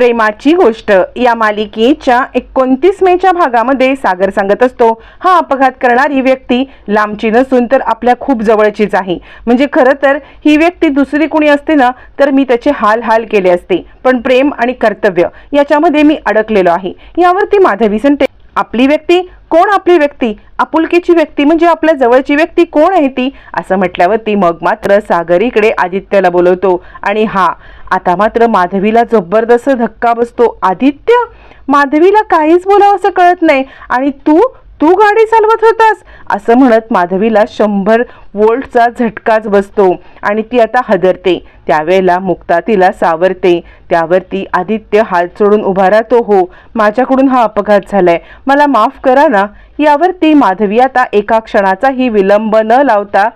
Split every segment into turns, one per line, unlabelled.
प्रेमाची गोष्ट. या मालिकेच्या एकोणतीस मेच्या भागामध्ये सागर सांगत असतो हा अपघात करणारी व्यक्ती लांबची नसून तर आपल्या खूप जवळचीच आहे. म्हणजे खरं तर ही व्यक्ती दुसरी कुणी असते ना तर मी त्याचे हाल हाल केले असते. पण प्रेम आणि कर्तव्य याच्यामध्ये मी अडकलेलो आहे. यावरती माधवी संते आपली व्यक्ती कोण आपली व्यक्ती? आपुलकीची व्यक्ती म्हणजे आपल्या जवळची व्यक्ती कोण आहे ती? असं म्हटल्यावरती मग मात्र सागरीकडे आदित्यला बोलवतो. आणि हा आता मात्र माधवीला जबरदस्त धक्का बसतो. आदित्य माधवीला काहीच बोलावं असं कळत नाही. आणि तू तू गाडी चालवत होतास? असं म्हणत माधवीला शंभर वोल्टचा झटकाच बसतो आणि ती आता हदरते. त्यावेळेला मुक्ता तिला सावरते. त्यावरती आदित्य हात सोडून उभा राहतो. हो माझ्याकडून हा अपघात झालाय. मला माफ करा ना. यावरती माधवी आता एका क्षणाचाही विलंब न लावता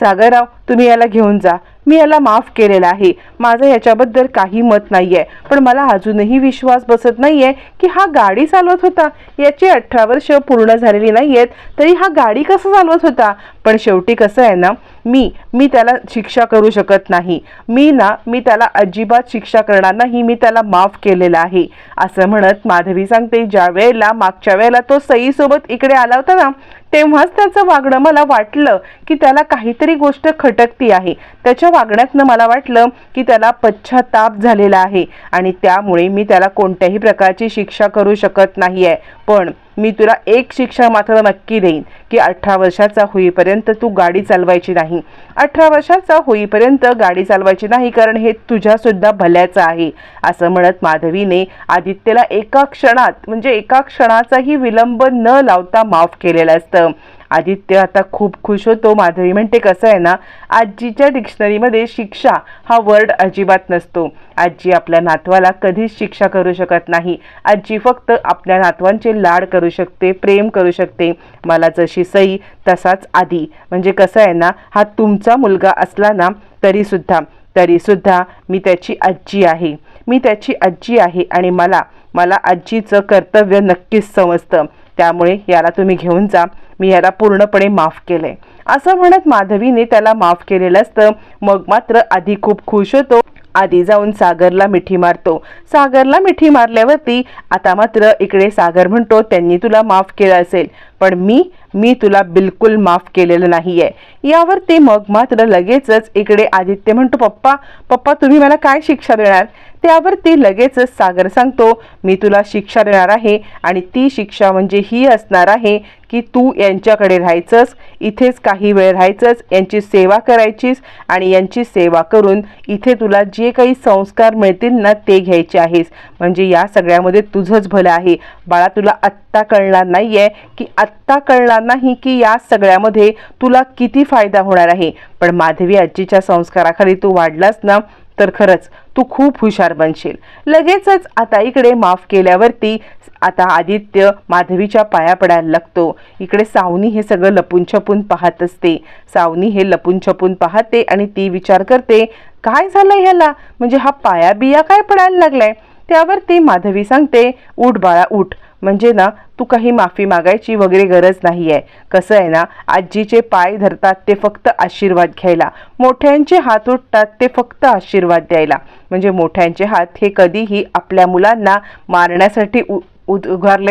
सागरराव तुम्ही याला घेऊन जा. मी याला माफ केलेला आहे. माझं याच्याबद्दल काही मत नाही आहे पण मला अजूनही विश्वास बसत नाही आहे की हा गाडी चालवत होता. याची अठरा वर्ष पूर्ण झालेली नाही आहेत तरी हा गाडी कसं चालवत होता? पण शेवटी कसं आहे ना मी मी त्याला शिक्षा करू शकत नाही. मी ना मी त्याला अजिबात शिक्षा करणार नाही मी त्याला माफ केलेलं आहे. असं म्हणत माधवी सांगते ज्या वेळेला मागच्या वेळेला तो सईसोबत इकडे आला होता ना तेव्हाच त्याचं वागणं मला वाटलं की त्याला काहीतरी गोष्ट खटकती आहे. त्याच्या वागण्यातनं मला वाटलं की त्याला पश्चाताप झालेला आहे आणि त्यामुळे मी त्याला कोणत्याही प्रकारची शिक्षा करू शकत नाही आहे पण मी तुला एक शिक्षा मात्र नक्की देईन की अठरा वर्षाचा होईपर्यंत तू गाडी चालवायची नाही. अठरा वर्षाचा होईपर्यंत गाडी चालवायची नाही कारण हे तुझ्यासुद्धा भल्याचं आहे असं म्हणत माधवीने आदित्यला एका क्षणात म्हणजे एका क्षणाचाही विलंब न लावता माफ केलेलं असतं. आदित्य आता खूप खुश होतो. माधवी म्हणते कसं आहे ना आजीच्या डिक्शनरीमध्ये शिक्षा हा वर्ड अजिबात नसतो. आजी आपल्या नातवाला कधीच शिक्षा करू शकत नाही. आजी फक्त आपल्या नातवांचे लाड करू शकते प्रेम करू शकते. मला जशी सई तसाच आधी म्हणजे कसं आहे ना हा तुमचा मुलगा असला ना तरीसुद्धा. तरीसुद्धा मी त्याची आजी आहे. मी त्याची आजी आहे आणि मला मला आजीचं कर्तव्य नक्कीच समजतं. त्यामुळे याला तुम्ही घेऊन जा. मी याला पूर्णपणे माफ केलंय. असं म्हणत माधवीने त्याला माफ केलेलं असतं. मग मात्र आधी खूप खुश होतो. आधी जाऊन सागरला मिठी मारतो. सागरला मिठी मारल्यावरती आता मात्र इकडे सागर म्हणतो त्यांनी तुला माफ केलं असेल. पण मी मी तुला बिलकुल माफ केलेलं नाही आहे यावर ते मग मात्र लगेचच इकडे आदित्य म्हणतो पप्पा पप्पा तुम्ही मला काय शिक्षा देणार? त्यावर ते लगेचच सागर सांगतो मी तुला शिक्षा देणार आहे आणि ती शिक्षा म्हणजे ही असणार आहे की तू यांच्याकडे राहायचंस इथेच काही वेळ राहायचंस यांची सेवा करायचीस आणि यांची सेवा करून इथे तुला जे काही संस्कार मिळतील ना ते घ्यायचे आहेस. म्हणजे या सगळ्यामध्ये तुझंच भलं आहे. बाळा तुला आत्ता कळणार नाही आहे की आत्ता कळणार नाही की या सगळ्यामध्ये तुला किती फायदा होणार आहे. पण माधवी आजीच्या संस्काराखाली तू वाढलास ना तर खरंच तू खूप हुशार बनशील. लगेचच आता इकडे माफ केल्यावरती आता आदित्य माधवीच्या पाया पडायला लागतो. इकडे सावनी हे सगळं लपून छपून पाहत असते. सावनी हे लपून छपून पाहते आणि ती विचार करते काय झालं ह्याला? म्हणजे हा पाया बिया काय पडायला लागलाय? त्यावर ती माधवी सांगते उठ बाळा उठ. म्हणजे ना तू काही माफी मागायची वगैरे गरज नाही आहे कसं आहे ना आजीचे पाय धरतात ते फक्त आशीर्वाद घ्यायला. मोठ्यांचे हात उठतात ते फक्त आशीर्वाद द्यायला. म्हणजे मोठ्यांचे हात हे कधीही आपल्या मुलांना मारण्यासाठी उ उद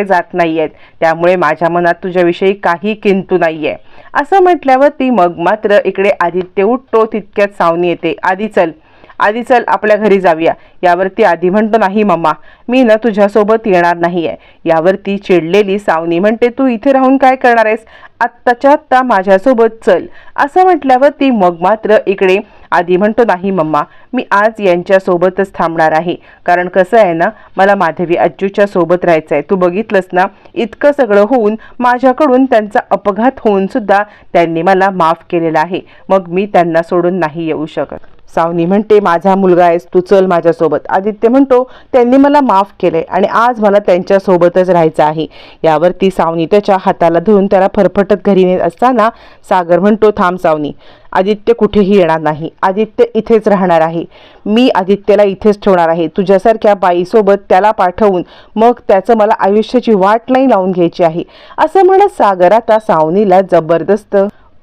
जात नाही आहेत त्यामुळे माझ्या मनात तुझ्याविषयी काही किंतू नाही आहे असं म्हटल्यावर ती मग मात्र इकडे आदित्य उठतो तितक्यात सावनी येते आधी चल. आधी चल आपल्या घरी जाऊया. यावरती आधी म्हणतो नाही मम्मा मी ना तुझ्यासोबत येणार नाही आहे यावरती चिडलेली सावनी म्हणते तू इथे राहून काय करणार आहेस? आत्ताच्या आत्ता माझ्यासोबत चल. असं म्हटल्यावर ती मग मात्र इकडे आधी म्हणतो नाही मम्मा मी आज यांच्यासोबतच थांबणार आहे. कारण कसं आहे ना मला माधवी आज्जूच्या सोबत राहायचं आहे. तू बघितलंस ना इतकं सगळं होऊन माझ्याकडून त्यांचा अपघात होऊन सुद्धा त्यांनी मला माफ केलेला आहे. मग मी त्यांना सोडून नाही येऊ शकत. सावनी म्हणते माझा मुलगा आहेस तू चल माझ्यासोबत. आदित्य म्हणतो त्यांनी मला माफ केलंय आणि आज मला त्यांच्यासोबतच राहायचं आहे. यावरती सावनी त्याच्या हाताला धरून त्याला फरफटत घरी नेत असताना सागर म्हणतो थांब सावनी आदित्य कुठेही येणार नाही. आदित्य इथेच राहणार आहे. मी आदित्यला इथेच ठेवणार आहे. तुझ्यासारख्या बाईसोबत त्याला पाठवून मग त्याचं मला आयुष्याची वाट नाही लावून घ्यायची आहे. असं म्हणत सागर आता सावनीला जबरदस्त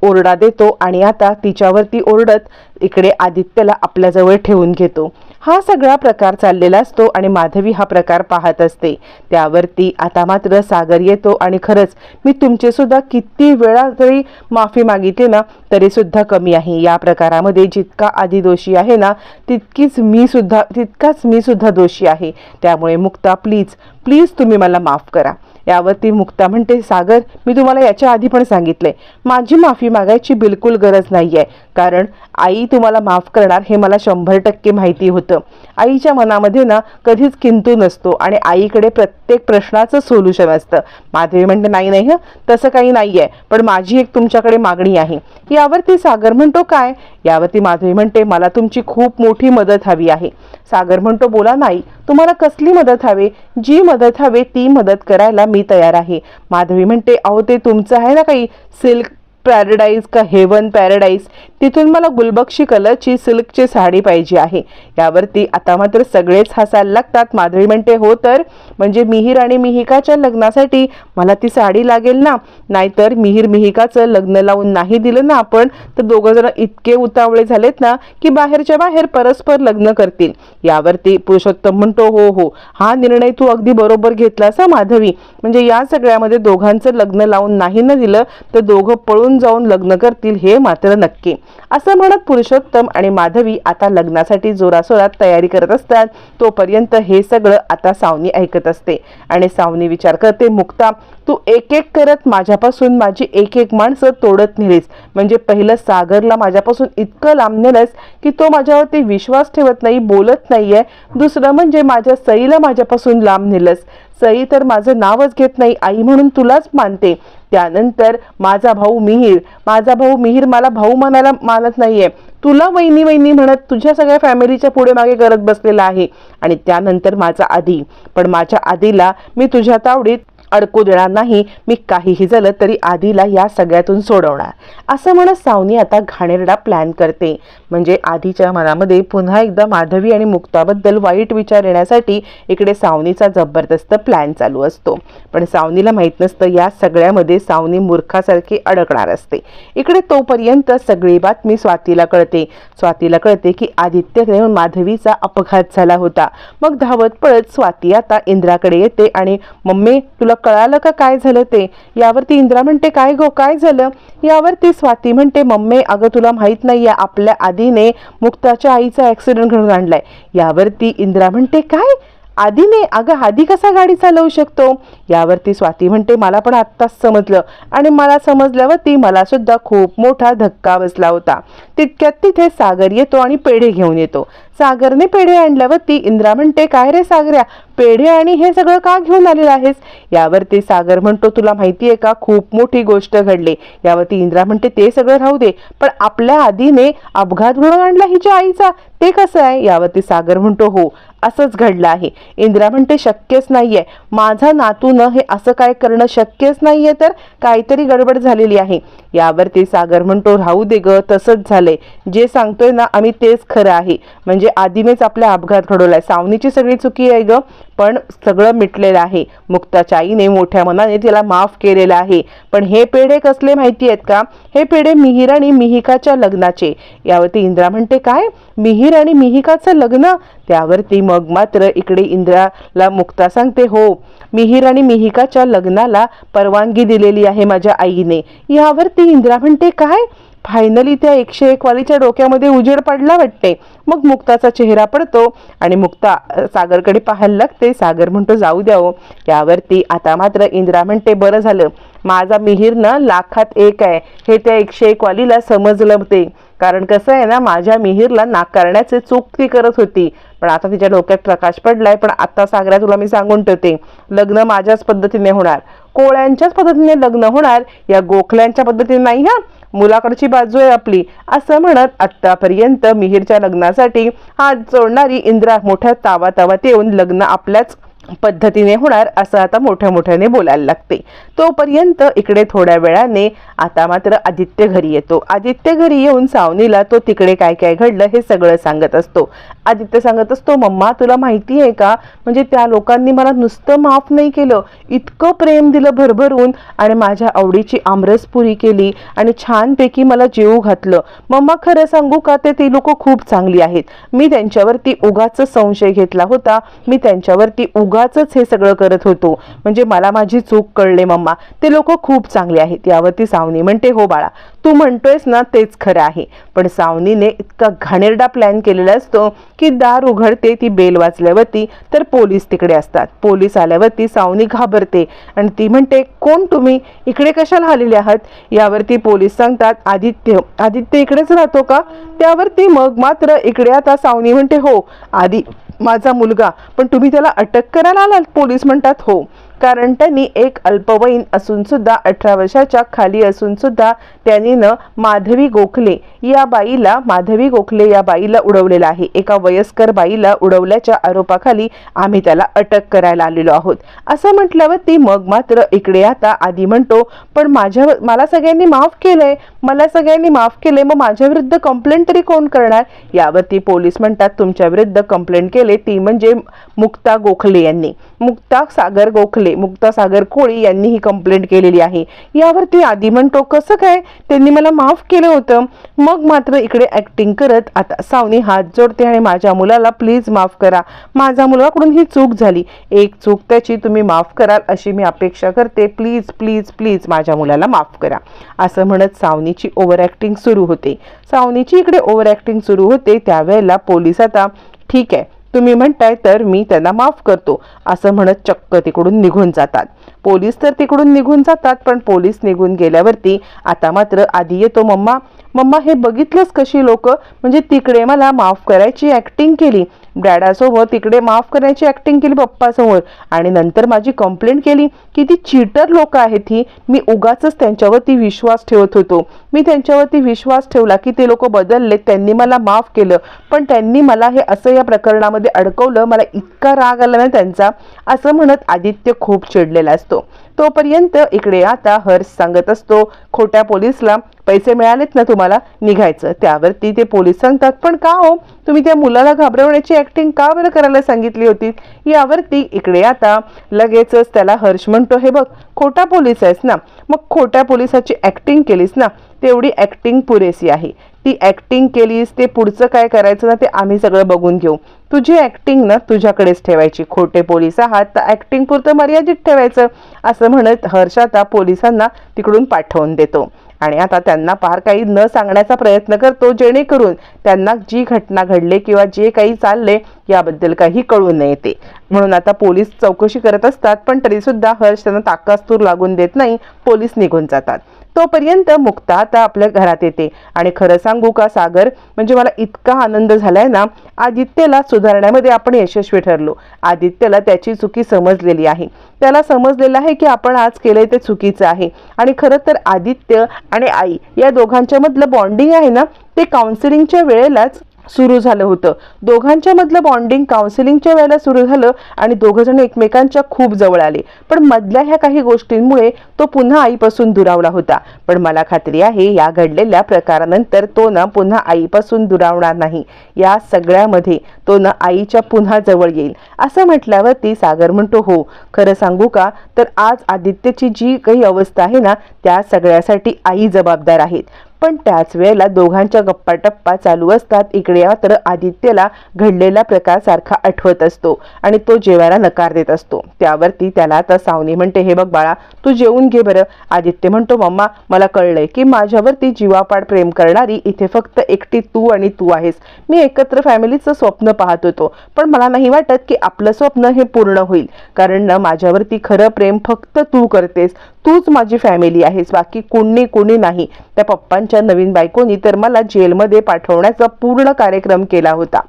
ओरडा देतो आणि आता तिच्यावरती ओरडत इकडे आदित्यला आपल्याजवळ ठेवून घेतो. हा सगळा प्रकार चाललेला असतो आणि माधवी हा प्रकार पाहत असते. त्यावरती आता मात्र सागर येतो आणि खरंच मी तुमचे सुद्धा किती वेळा जरी माफी मागितली ना तरीसुद्धा कमी आहे. या प्रकारामध्ये जितका आधी दोषी आहे ना तितकीच मी सुद्धा तितकाच मी सुद्धा दोषी आहे. त्यामुळे मुक्ता प्लीज प्लीज तुम्ही मला माफ करा. यावरती मुक्ता म्हणते सागर मी तुम्हाला याच्या आधी पण सांगितले माझी माफी मागायची बिलकुल गरज नाही आहे कारण आई तुम्हाला माफ करणार हे मला शंभर टक्के माहिती होतं. आईच्या मनामध्ये ना कधीच किंतू नसतो आणि आईकडे प्रत्येक प्रश्नाचं सोल्युशन असतं. माधवी म्हणते नाही नाही हं तसं काही नाही आहे पण माझी एक तुमच्याकडे मागणी आहे. यावरती सागर म्हणतो काय? यावरती माधवी म्हणते मला तुमची खूप मोठी मदत हवी आहे. सागर म्हणतो बोला नाही. तुम्हाला कसली मदत हवी? जी मदत हवी ती मदत करायला मी तयार आहे. माधवी म्हणते अहो ते तुमचं आहे ना काही? सिल्क पॅराडाईज का हेवन पॅराडाईज? तिथून मला गुलबक्षी कलरची सिल्कची साडी पाहिजे आहे. यावरती आता मात्र सगळेच हसायला लागतात. माधवी म्हणते हो तर? म्हणजे मिहीर आणि मिहिकाच्या लग्नासाठी मला ती साडी लागेल ना? नाहीतर मिहीर मिहिकाचं लग्न लावून नाही दिलं ना आपण? तर दोघं जण इतके उतावळे झालेत ना की बाहेरच्या बाहेर परस्पर लग्न करतील. यावरती पुरुषोत्तम म्हणतो हो हो. हा निर्णय तू अगदी बरोबर घेतलास माधवी. म्हणजे या सगळ्यामध्ये दोघांचं लग्न लावून नाही ना दिलं तर दोघं पळून जाऊन लग्न करतील हे मात्र नक्की. असं म्हणत पुरुषोत्तम आणि माधवी आता लग्नासाठी जोरासोरात तयारी करत असतात. तोपर्यंत हे सगळं आता सावनी ऐकत असते. आणि सावनी विचार करते मुक्ता तू एक एक करत माझ्यापासून माझी एक एक माणसं तोडत नेलीस. म्हणजे पहिलं सागरला माझ्यापासून इतकं लांब नेलंस की तो माझ्यावरती विश्वास ठेवत नाही बोलत नाहीये. दुसरं म्हणजे माझ्या सईला माझ्यापासून लांब नेलंस. सई तर माझं नावच घेत नाही आई म्हणून तुलाच मानते. त्यानंतर माझा भाऊ मिहीर माझा भाऊ मिहीर मला भाऊ म्हणायला मानत नाहीये. तुला वहिनी वहिनी म्हणत तुझ्या सगळ्या फॅमिलीच्या पुढे मागे करत बसलेला आहे. आणि त्यानंतर माझा आधी. पण माझ्या आधीला मी तुझ्या तावडीत अडकू देणार नाही मी काहीही झालं तरी आधीला या सगळ्यातून सोडवणार. असं म्हणत सावनी आता घाणेरडा प्लॅन करते. म्हणजे आधीच्या मनामध्ये पुन्हा एकदा माधवी आणि मुक्ताबद्दल वाईट विचार येण्यासाठी इकडे सावनीचा जबरदस्त प्लॅन चालू असतो. पण सावनीला माहीत नसतं या सगळ्यामध्ये सावनी मूर्खासारखी अडकणार असते. इकडे तोपर्यंत सगळी बातमी स्वातीला कळते. स्वातीला कळते की आदित्य माधवीचा अपघात झाला होता. मग धावत पळत स्वाती आता इंद्राकडे येते आणि मम्मी तुला कळालं का काय झालं ते? यावरती इंद्रा म्हणते काय गो काय झालं? यावरती स्वाती म्हणते मम्मी अगं तुला माहीत नाहीये आपल्या आधीने मुक्ताच्या आईचा ॲक्सिडेंट घडून आणलाय. यावरती इंद्रा म्हणते काय? आधीने? अगं आधी कसा गाडी चालवू शकतो? यावरती स्वाती म्हणते मला पण आत्ताच समजलं आणि मला समजल्यावरती मला सुद्धा खूप मोठा धक्का बसला होता. तितक्यात तिथे सागर येतो आणि पेढे घेऊन येतो. सागरने पेढे आणल्यावरती इंद्रा म्हणते काय रे सागऱ्या पेढे आणि हे सगळं का घेऊन आलेलं आहेस? यावरती सागर म्हणतो तुला माहिती आहे का खूप मोठी गोष्ट घडली. यावरती इंद्रा म्हणते ते सगळं राहू दे पण आपल्या आधीने अपघात घडून आणला हिच्या आईचा ते कसं आहे? यावरती सागर म्हणतो हो असंच घडलं आहे. इंद्रा म्हणते शक्यच नाहीये माझा नातूनं हे असं काय करणं शक्यच नाहीये तर काहीतरी गडबड झालेली आहे. यावरती सागर म्हणतो राहू दे ग तसंच झालंय. जे सांगतोय ना आम्ही तेच खरं आहे. म्हणजे आधीनेच आपला अपघात घडवलाय. सावनीची सगळी चुकी आहे ग पण सगळं मिटलेलं आहे. मुक्ताच्या आईने मोठ्या मनाने तिला माफ केलेलं आहे. पण हे पेढे कसले माहिती आहेत का? हे पेढे मिहिर आणि मिहिकाच्या लग्नाचे. यावरती इंद्रा म्हणते काय? मिहीर आणि मिहिकाचं लग्न. त्यावरती मग मात्र इकडे इंद्राला मुक्ता सांगते हो मिहीर आणि मिहिकाच्या लग्नाला परवानगी दिलेली आहे माझ्या आईने. यावरती इंद्रा म्हणते काय? फायनली त्या एकशे एक वालीच्या डोक्यामध्ये उजेड पडला वाटते. मग मुक्ताचा चेहरा पडतो आणि मुक्ता सागरकडे पाहायला लागते. सागर म्हणतो जाऊ द्या हो. यावरती आता मात्र इंद्रा म्हणते बरं झालं. माझा मिहीर ना लाखात एक आहे. हे त्या एकशे एक वालीला समजलं ते. कारण कसं आहे ना माझ्या मिहीरला नाकारण्याचे चूक ती करत होती. पण आता तिच्या डोक्यात प्रकाश पडलाय पण आता सागऱ्या तुला मी सांगून ठेवते. लग्न माझ्याच पद्धतीने होणार. कोळ्यांच्याच पद्धतीने लग्न होणार या गोखल्यांच्या पद्धतीने नाही हा? मुलाकडची बाजू आहे आपली. असं म्हणत आत्तापर्यंत मिहीरच्या लग्नासाठी हात जोडणारी इंद्रा मोठ्या तावातावात येऊन लग्न आपल्याच पद्धतीने होणार असं आता मोठ्या मोठ्याने बोलायला लागते. तोपर्यंत इकडे थोड्या वेळाने आता मात्र आदित्य घरी येतो. आदित्य घरी येऊन सावनीला तो तिकडे काय काय घडलं हे सगळं सांगत असतो. आदित्य सांगत असतो मम्मा तुला माहिती आहे का? म्हणजे त्या लोकांनी मला नुसतं माफ नाही केलं. इतकं प्रेम दिलं भरभरून आणि माझ्या आवडीची आमरसपुरी केली आणि छानपैकी मला जेऊ घातलं. मम्मा खरं सांगू का? ते ती लोक खूप चांगली आहेत. मी त्यांच्यावरती उगाच संशय घेतला होता. मी त्यांच्यावरती उगा उगाच हे सगळं करत होतो. म्हणजे मला माझी चूक कळले मम्मा. ते लोक खूप चांगले आहेत. यावरती सावनी म्हणते हो बाळा तू म्हणतोयस ना तेच खरं आहे. पण सावनीने इतका घाणेरडा प्लॅन केलेला असतो की दार उघडते ती बेल वाचल्यावरती तर पोलीस तिकडे असतात. पोलीस आल्यावरती सावनी घाबरते आणि ती म्हणते कोण तुम्ही? इकडे कशाला आलेले आहात? यावरती पोलीस सांगतात आदित्य आदित्य इकडेच राहतो का? त्यावरती मग मात्र इकडे आता सावनी म्हणते हो आधी माझा मुलगा. पण तुम्ही त्याला अटक करायला आलात पोलीस म्हणतात हो. कारण त्यांनी एक अल्पवयीन असून सुद्धा अठरा वर्षाच्या खाली असून सुद्धा त्यांनी न माधवी गोखले या बाईला माधवी गोखले या बाईला उडवलेलं आहे. एका वयस्कर बाईला उडवल्याच्या आरोपाखाली आम्ही त्याला अटक करायला आलेलो आहोत. असं म्हटल्यावर ती मग मात्र इकडे आता आधी म्हणतो पण माझ्या मला सगळ्यांनी माफ केलंय. मला सगळ्यांनी माफ केलंय. मग माझ्या विरुद्ध कंप्लेंट तरी कोण करणार? यावरती पोलीस म्हणतात तुमच्या विरुद्ध कंप्लेंट केले ती म्हणजे मुक्ता गोखले यांनी. मुक्ता सागर गोखले मुक्ता मुक्तासागर कोळी यांनी ही कंप्लेंट केलेली आहे. यावरती आधी म्हणतो कसं काय? त्यांनी मला माफ केलं होतं. मग मात्र इकडे ऍक्टिंग करत आता सावनी हात जोडते आणि माझ्या मुलाला प्लीज माफ करा. माझा मुलाकडून ही चूक झाली? एक चूक त्याची तुम्ही माफ कराल अशी मी अपेक्षा करते. प्लीज प्लीज प्लीज माझ्या मुलाला माफ करा. असं म्हणत सावनीची ओव्हर ऍक्टिंग सुरू होते. सावनीची इकडे ओव्हर ऍक्टिंग सुरू होते. त्यावेळेला पोलीस आता ठीक आहे तुम्ही म्हणताय तर मी त्यांना माफ करतो. असं म्हणत चक्क तिकडून निघून जातात. पोलीस तर तिकडून निघून जातात पण पोलीस निघून गेल्यावरती आता मात्र आधी येतो मम्मा. मम्मा हे बघितलंच कशी लोक? म्हणजे तिकडे मला माफ करायची ऍक्टिंग केली. डॅडासोबत तिकडे माफ करण्याची ॲक्टिंग केली पप्पासमोर. आणि नंतर माझी कंप्लेंट केली की ती चीटर लोक आहेत ही. मी उगाच त्यांच्यावरती विश्वास ठेवत होतो. मी त्यांच्यावरती विश्वास ठेवला की ते लोक बदलले त्यांनी मला माफ केलं. पण त्यांनी मला हे असं या प्रकरणामध्ये अडकवलं. मला इतका राग आला ना त्यांचा. असं म्हणत आदित्य खूप चिडलेला असतो. तोपर्यंत इकडे आता हर्ष सांगत असतो खोट्या पोलीसला पैसे मिळालेत ना तुम्हाला निघायचं. त्यावरती ते पोलीस सांगतात पण का हो? तुम्ही त्या मुलाला घाबरवण्याची ऍक्टिंग का बरं करायला सांगितली होती? यावरती इकडे आता लगेचच त्याला हर्ष म्हणतो हे बघ खोटा पोलीस आहेस ना? मग खोट्या पोलिसाची ऍक्टिंग केलीस ना तेवढी ऍक्टिंग पुरेसी आहे. ती ऍक्टिंग केलीस ते पुढचं काय करायचं ना ते आम्ही सगळं बघून घेऊ. तुझी ऍक्टिंग ना तुझ्याकडेच ठेवायची. खोटे पोलीस आहात तर ऍक्टिंग पुरतं मर्यादित ठेवायचं असं म्हणत हर्ष आता पोलिसांना तिकडून पाठवून देतो. आणि आता त्यांना फार काही न सांगण्याचा प्रयत्न करतो जेणेकरून त्यांना जी घटना घडले किंवा जे काही चालले याबद्दल काही कळू नये ते म्हणून आता पोलीस चौकशी करत असतात पण तरी सुद्धा हर्ष त्यांना ताकास्तूर लागून देत नाही पोलीस निघून जातात. तोपर्यंत मुक्ता आता आपल्या घरात येते. आणि खरं सांगू का सागर? म्हणजे मला इतका आनंद झालाय ना आदित्यला सुधारण्यामध्ये आपण यशस्वी ठरलो. आदित्यला त्याची चुकी समजलेली आहे. त्याला समजलेलं आहे की आपण आज केलंय ते चुकीचं आहे. आणि खरं तर आदित्य आणि आई या दोघांच्या मधलं बॉन्डिंग आहे ना ते काउन्सिलिंगच्या वेळेलाच सुरू झालं होतं. दोघांच्या मधलं बॉन्डिंग काउन्सिलिंगच्या वेळेला सुरू झालं आणि दोघं जण एकमेकांच्या खूप जवळ आले. पण मधल्या ह्या काही गोष्टींमुळे तो पुन्हा आईपासून दुरावला होता. पण मला खात्री आहे या घडलेल्या प्रकारानंतर तो ना पुन्हा आईपासून दुरावणार नाही. या सगळ्यामध्ये तो ना आईच्या पुन्हा जवळ येईल. असं म्हटल्यावरती सागर म्हणतो हो खरं सांगू का? तर आज आदित्यची जी काही अवस्था आहे ना त्या सगळ्यासाठी आई जबाबदार आहेत. पण त्याच वेळेला दोघांच्या गप्पा टप्पा चालू असतात. इकडे मात्र आदित्यला घडलेला प्रकार सारखा आठवत असतो आणि तो जेवायला नकार देत असतो. त्यावरती त्याला आता सावनी म्हणते हे बघ बाळा तू जेवून घे बरं. आदित्य म्हणतो मम्मा मला कळलंय की माझ्यावरती जीवापाड प्रेम करणारी इथे फक्त एकटी तू आणि तू आहेस. मी एकत्र फॅमिलीचं स्वप्न पाहत होतो पण मला नाही वाटत की आपलं स्वप्न हे पूर्ण होईल. कारण ना माझ्यावरती खरं प्रेम फक्त तू करतेस. तूच माझी फॅमिली आहेस बाकी कुणी कुणी नाही. त्या पप्पांच्या नवीन बायकोनी तर मला जेलमध्ये पाठवण्याचा पूर्ण कार्यक्रम केला होता.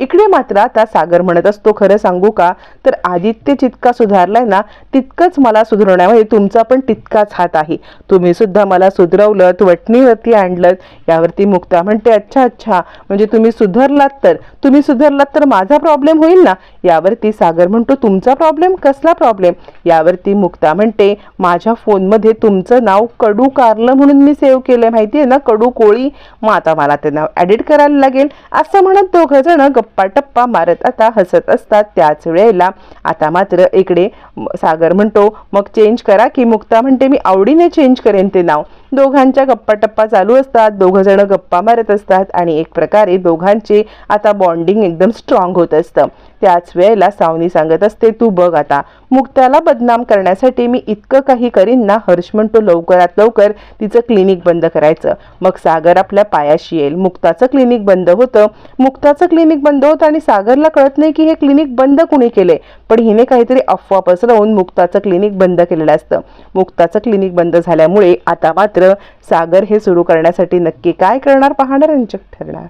इकडे मात्र आता सागर म्हणत असतो खरं सांगू का? तर आदित्य जितका सुधारलाय ना तितकंच मला सुधारण्यामध्ये तुमचा पण तितकाच हात आहे. तुम्ही सुद्धा मला सुधरवलं वटणीवरती आणलं यावरती मुक्ता म्हणते अच्छा अच्छा. म्हणजे तुम्ही सुधारलात तर? तुम्ही सुधारलात तर माझा प्रॉब्लेम होईल ना? यावरती सागर म्हणतो तुमचा प्रॉब्लेम कसला प्रॉब्लेम यावरती मुक्ता म्हणते माझ्या फोनमध्ये तुमचं नाव कडू कारलं म्हणून मी सेव्ह केलं माहिती आहे ना? कडू कोळी. मग आता मला ते नाव ॲडिट करायला लागेल. असं म्हणत दोघं जण गप्पा टप्पा मारत आता हसत असतात त्याच वेळेला. आता मात्र इकडे सागर म्हणतो मग चेंज करा की मुक्ता म्हणते मी आवडीने चेंज करेन ते नाव. दोघांच्या गप्पा टप्पा चालू असतात. दोघं जण गप्पा मारत असतात आणि एक प्रकारे दोघांचे आता बॉन्डिंग एकदम स्ट्रॉंग होत असतं. त्याच वेळेला सावनी सांगत असते तू बघ आता मुक्ताला बदनाम करण्यासाठी मी इतकं काही करीन ना? हर्ष म्हणतो लवकरात लवकर तिचं क्लिनिक बंद करायचं. मग सागर आपल्या पायाशी येईल. मुक्ताचं क्लिनिक बंद होतं. मुक्ताचं क्लिनिक बंद होतं आणि सागरला कळत नाही की हे क्लिनिक बंद कुणी केले पण हिने काहीतरी अफवा पसरवून मुक्ताचं क्लिनिक बंद केलेलं असतं. मुक्ताचं क्लिनिक बंद झाल्यामुळे आता मात्र सागर हे सुरू करण्यासाठी नक्की काय करणार? पाहणं रंजक ठरणार.